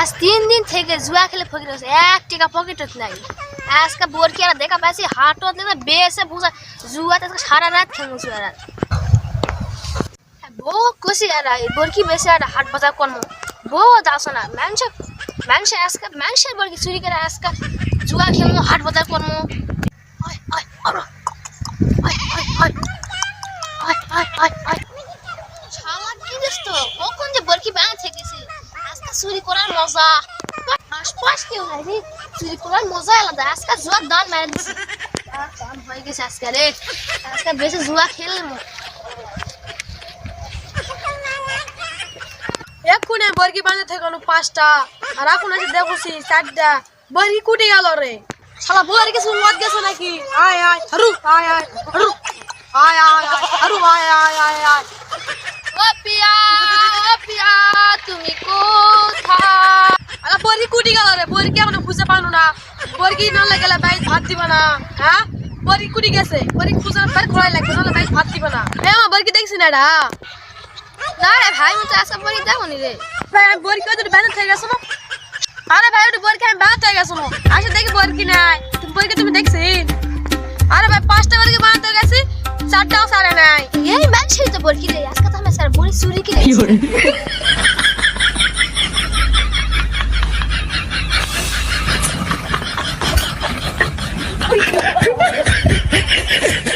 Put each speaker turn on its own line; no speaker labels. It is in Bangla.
আজ তিন দিন থেকে জুয়া খেলে ফকির হচ্ছে এক টাকা পকেটত নাই। আজকে বোরকি আর দেখা পাচ্ছি হাটত লেগে বেসে বুঝা জুয়াতে সারা রাত খেলব জুয়া রাত। বউ কষি আর বোরকি বেসে আর হাট বাজার করব বউ যাস না। মানুষ মানুষ আজকে মানুষের বোরকি চুরি করে আজকে জুয়া খেলব হাট বাজার কি দিস তো? কখন যে ব্যাঙ থেকেছে আজকে চুরি করার মজা। আশপাশ কেউ নাই রে। চুরি করার মজা আলাদা। আজকে জুয়ার দান মেরে আহ, কাম হয়ে গেছে আজকে রে। আজকে বেশি জুয়া খেলব।
এক্ষুনি বর্গি বাঁধে থেকে পাঁচটা। আর এখন এসে দেখছি চারটা। বর্গি কুটে গেল রে। শালা বউয়ের কিছু মদ গেছে নাকি? আয় আয় হারু আয় আয় হারু আয় আয় আয় হারু আয় আয় আয় আয়।
ও পিয়া!
কুটি গেল রে বর্গি এখন খুঁজে পানো না? বর্গি না লাগলে বাইক ভাত দিবে না হ্যাঁ বর্গি কুটি গেছে বর্গি খুঁজে বের করাই লাগবে নাহলে বাইক ভাত দিবে না। হ্যাঁ আমার বর্গি দেখছি না এটা
না রে ভাই আমি তো আজকে বলি নি রে।
ভাই আমি বর্গি ওদের ব্যানার থেকে গেছো আরে ভাই ওটা বর্গি আমি থেকে গেছো আসে দেখি বর্গি নাই। তুমি বর্গি তুমি দেখছি? আরে ভাই পাঁচটা বর্গি বানাতে গেছি? চারটাও সারে নাই।
এই মানুষের তো বরকি রে? আজকে তো আমি স্যার বড়ি চুরি কি